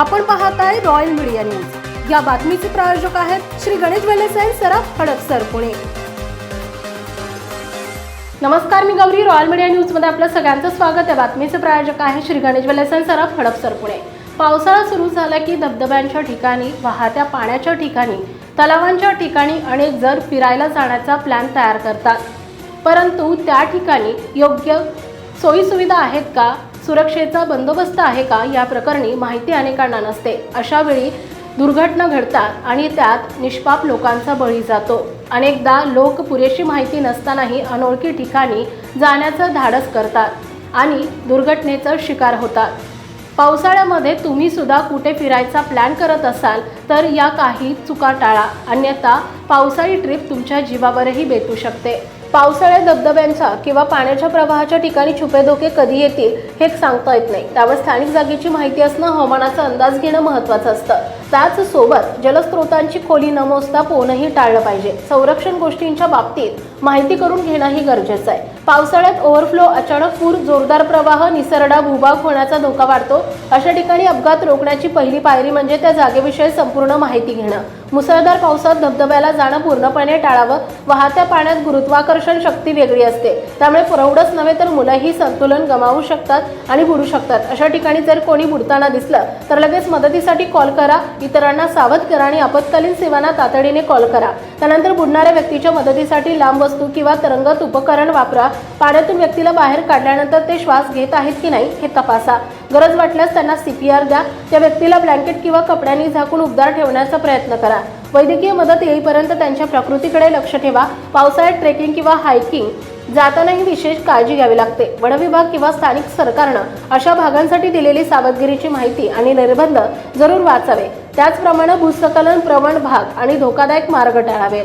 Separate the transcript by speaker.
Speaker 1: आपण पाहत आहे रॉयल मीडिया न्यूज या बातमीचे प्रायोजक आहेत श्री गणेश वेलेसाई अँड सराफ हडपसर पुणे. नमस्कार मी गौरी. रॉयल मीडिया न्यूजमध्ये आपलं सगळ्यांचं स्वागत. आहे बातमीचे प्रायोजक आहे श्री गणेश वेलेसाई सराफ हडपसर पुणे. पावसाळा सुरू झाला की धबधब्यांच्या ठिकाणी वाहत्या पाण्याच्या ठिकाणी तलावांच्या ठिकाणी अनेक जर फिरायला जाण्याचा प्लॅन तयार करतात. परंतु त्या ठिकाणी योग्य सोयीसुविधा आहेत का? सुरक्षेचा बंदोबस्त आहे का या प्रकरणी माहिती अनेकांना नसते. अशा वेळी दुर्घटना घडतात आणि त्यात निष्पाप लोकांचा बळी जातो. अनेकदा लोक पुरेशी माहिती नसतानाही अनोळखी ठिकाणी जाण्याचं धाडस करतात आणि दुर्घटनेचा शिकार होतात. पावसाळ्यामध्ये तुम्ही सुद्धा कुठे फिरायचा प्लॅन करत असाल तर या काही चुका टाळा. अन्यथा पावसाळी ट्रिप तुमच्या जीवावरही बेतू शकते. पावसाळ्यात धबधब्यांच्या किंवा पाण्याच्या प्रवाहाच्या ठिकाणी छुपे धोके कधी येतील हे सांगता येत नाही. त्यावर स्थानिक जागेची माहिती असणं हवामानाचा अंदाज घेणं महत्त्वाचं असतं. त्याच सोबत जलस्रोतांची खोली न मोजता पोहणंही टाळलं पाहिजे. संरक्षण गोष्टींच्या बाबतीत माहिती करून घेणंही गरजेचं आहे. पावसाळ्यात ओव्हरफ्लो अचानक पूर जोरदार प्रवाह निसरडा भूभाग होण्याचा धोका वाढतो. अशा ठिकाणी अपघात रोखण्याची पहिली पायरी म्हणजे त्या जागेविषयी संपूर्ण माहिती घेणं. मुसळधार पावसात धबधब्याला जाणं पूर्णपणे टाळावं वाहत्या पाण्यात गुरुत्वाकर्षण शक्ती वेगळी असते. त्यामुळे प्रौढच नव्हे तर मुलंही संतुलन गमावू शकतात आणि बुडू शकतात. अशा ठिकाणी जर कोणी बुडताना दिसलं तर लगेच मदतीसाठी कॉल करा. इतरांना सावध करा आणि आपत्कालीन सेवांना तातडीने कॉल करा. त्यानंतर बुडणाऱ्या व्यक्तीच्या मदतीसाठी लांब वस्तू किंवा तरंगत उपकरण वापरा. पाण्यातून व्यक्तीला बाहेर काढल्यानंतर ते श्वास घेत आहेत की नाही हे तपासा. गरज वाटल्यास त्यांना सीपीआर द्या. त्या व्यक्तीला ब्लँकेट किंवा कपड्यांनी झाकून उबदार ठेवण्याचा प्रयत्न करा. वैद्यकीय मदत येईपर्यंत त्यांच्या प्रकृतीकडे लक्ष ठेवा. पावसाळ्यात ट्रेकिंग किंवा हायकिंग जातानाही विशेष काळजी घ्यावी लागते. वनविभाग किंवा स्थानिक सरकारनं अशा भागांसाठी दिलेली सावधगिरीची माहिती आणि निर्बंध जरूर वाचावे. त्याचप्रमाणे भूस्खलन प्रवण भाग आणि धोकादायक मार्ग टाळावेत.